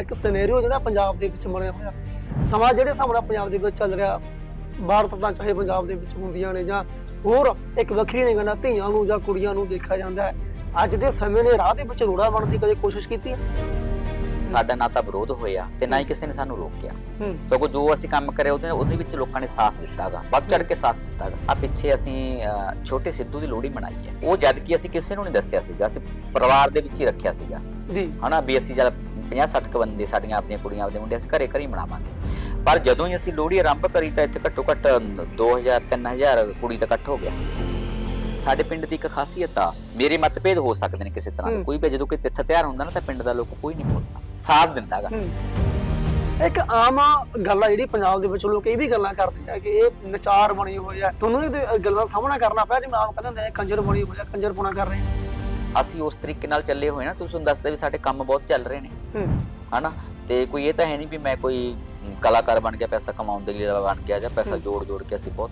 ਇੱਕ ਸਿਨੈਰੀਓ ਜਿਹੜਾ ਪੰਜਾਬ ਦੇ ਵਿੱਚ ਬਣਿਆ ਹੋਇਆ। ਸਮਾਂ ਜਿਹੜੇ ਨਾਲ ਪੰਜਾਬ ਦੇ ਵਿੱਚ ਚੱਲ ਰਿਹਾ ਭਾਰਤ ਤਾਂ ਚਾਹੇ ਪੰਜਾਬ ਦੇ ਵਿੱਚ ਹੁੰਦੀਆਂ ਨੇ ਜਾਂ ਹੋਰ ਇੱਕ ਵੱਖਰੀ ਨਹੀਂ ਗੱਲ ਧੀਆਂ ਨੂੰ ਜਾਂ ਕੁੜੀਆਂ ਨੂੰ ਦੇਖਿਆ ਜਾਂਦਾ ਹੈ। ਅੱਜ ਦੇ ਸਮੇਂ ਨੇ ਰਾਹ ਦੇ ਵਿੱਚ ਰੋੜਾ ਬਣਨ ਦੀ ਕਦੇ ਕੋਸ਼ਿਸ਼ ਕੀਤੀ ਹੈ? ਸਾਡਾ ਨਾ ਤਾਂ ਵਿਰੋਧ ਹੋਇਆ ਤੇ ਨਾ ਹੀ ਕਿਸੇ ਨੇ ਸਾਨੂੰ ਰੋਕਿਆ। ਸਗੋਂ ਜੋ ਅਸੀਂ ਕੰਮ ਕਰਿਆ ਉਹਦੇ ਉਹਦੇ ਵਿੱਚ ਲੋਕਾਂ ਨੇ ਸਾਥ ਦਿੱਤਾਗਾ ਵੱਧ ਚੜ ਕੇ ਸਾਥ ਦਿੱਤਾਗਾ। ਆ ਪਿੱਛੇ ਅਸੀਂ ਛੋਟੇ ਸਿੱਧੂ ਦੀ ਲੋਹੜੀ ਮਨਾਈ ਹੈ। ਉਹ ਜਦ ਕਿ ਅਸੀਂ ਕਿਸੇ ਨੂੰ ਨਹੀਂ ਦੱਸਿਆ ਸੀਗਾ ਅਸੀਂ ਪਰਿਵਾਰ ਦੇ ਵਿੱਚ ਹੀ ਰੱਖਿਆ ਸੀਗਾ। ਜੀ। ਹਨਾ ਵੀ ਅਸੀਂ ਜਦ 50 60 ਬੰਦੇ ਸਾਡੀਆਂ ਆਪਣੀਆਂ ਕੁੜੀਆਂ ਆਪਦੇ ਮੁੰਡੇ ਅਸੀਂ ਘਰੇ ਘਰੇ ਮਨਾਵਾਂਗੇ ਪਰ ਜਦੋਂ ਹੀ ਅਸੀਂ ਲੋਹੜੀ ਆਰੰਭ ਕਰੀ ਤਾਂ ਇੱਥੇ ਘੱਟੋ ਘੱਟ 2000 3000 ਕੁੜੀ ਦਾ ਇਕੱਠ ਹੋ ਗਿਆ। ਸਾਡੇ ਪਿੰਡ ਦੀ ਇੱਕ ਖਾਸੀਅਤ ਆ ਮੇਰੇ ਮਤਭੇਦ ਹੋ ਸਕਦੇ ਨੇ ਕਿਸੇ ਤਰ੍ਹਾਂ ਦੇ। ਕੋਈ ਵੀ ਜਦੋਂ ਕੋਈ ਤਿੱਥ ਤਿਆਰ ਹੁੰਦਾ ਨਾ ਤਾਂ ਪਿੰਡ ਦਾ ਲੋਕ ਕੋਈ ਨਹੀਂ ਬੋਲਦਾ ਸਾਥ ਦਿੰਦਾਗਾ। ਇੱਕ ਆਮ ਗੱਲ ਆ ਜਿਹੜੀ ਪੰਜਾਬ ਦੇ ਵਿੱਚ ਲੋਕ ਇਹ ਵੀ ਗੱਲਾਂ ਕਰਦੇ ਆ ਕਿ ਇਹ ਨਚਾਰ ਬਣੀ ਹੋਈ ਆ। ਤੁਹਾਨੂੰ ਇਹ ਗੱਲਾਂ ਦਾ ਸਾਹਮਣਾ ਕਰਨਾ ਪਿਆ ਜਿਵੇਂ ਆਮ ਕਹਿੰਦੇ ਹੁੰਦੇ ਆ ਕੰਜਰ ਬਣੀ ਹੋਈ ਆ ਕੰਜਰਪੁਣਾ ਕਰ ਰਹੇ ਆ। ਅਸੀਂ ਉਸ ਤਰੀਕੇ ਨਾਲ ਚੱਲੇ ਹੋਏ ਨਾ ਤੁਸੀਂ ਤੁਹਾਨੂੰ ਦੱਸਦੇ ਵੀ ਸਾਡੇ ਕੰਮ ਬਹੁਤ ਚੱਲ ਰਹੇ ਨੇ। ਹੂੰ। ਹਨਾ? ਤੇ ਕੋਈ ਇਹ ਤਾਂ ਹੈ ਨਹੀਂ ਵੀ ਮੈਂ ਕੋਈ ਕਲਾਕਾਰ ਬਣ ਗਿਆ ਪੈਸਾ ਕਮਾਉਣ ਦੇ ਲਈ ਬਣ ਗਿਆ ਜਾਂ ਪੈਸਾ। ਜੋੜ ਜੋੜ ਕੇ ਅਸੀਂ ਬਹੁਤ